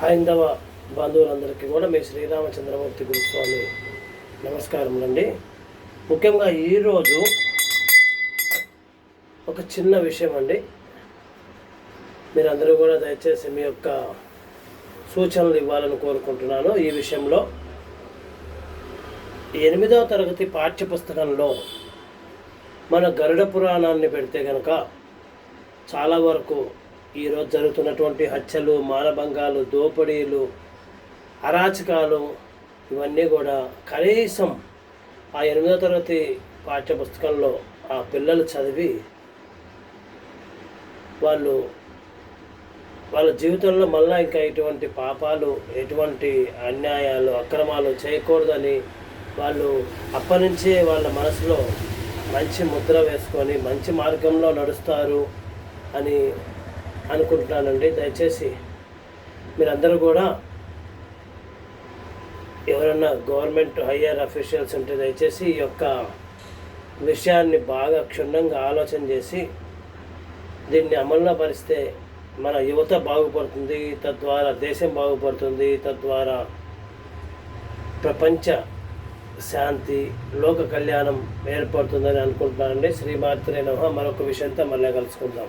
హైందవ బంధువులందరికీ కూడా మీ శ్రీరామచంద్రమూర్తి గురుస్వామి నమస్కారములండి. ముఖ్యంగా ఈరోజు ఒక చిన్న విషయం అండి మీరందరూ కూడా దయచేసి మీ యొక్క సూచనలు ఇవ్వాలని కోరుకుంటున్నాను ఈ విషయంలో. ఎనిమిదవ తరగతి పాఠ్యపుస్తకంలో మన గరుడ పురాణాన్ని పెడితే కనుక చాలా వరకు ఈరోజు జరుగుతున్నటువంటి హత్యలు మానభంగాలు దోపిడీలు అరాచకాలు ఇవన్నీ కూడా కనీసం ఆ ఎనిమిదో తరగతి పాఠ్యపుస్తకంలో ఆ పిల్లలు చదివి వాళ్ళు వాళ్ళ జీవితంలో మళ్ళీ ఇంకా ఎటువంటి పాపాలు ఎటువంటి అన్యాయాలు అక్రమాలు చేయకూడదని వాళ్ళు అప్పటి నుంచే వాళ్ళ మనసులో మంచి ముద్ర వేసుకొని మంచి మార్గంలో నడుస్తారు అని అనుకుంటున్నానండి. దయచేసి మీరందరూ కూడా ఎవరన్నా గవర్నమెంట్ హయ్యర్ అఫీషియల్స్ ఉంటే దయచేసి ఈ యొక్క విషయాన్ని బాగా క్షుణ్ణంగా ఆలోచన చేసి దీన్ని అమల్లో పరిస్తే మన యువత బాగుపడుతుంది తద్వారా దేశం బాగుపడుతుంది తద్వారా ప్రపంచ శాంతి లోక కళ్యాణం ఏర్పడుతుందని అనుకుంటున్నానండి. శ్రీమాత్రే నమ. మరొక విషయంతో మళ్ళీ కలుసుకుందాం.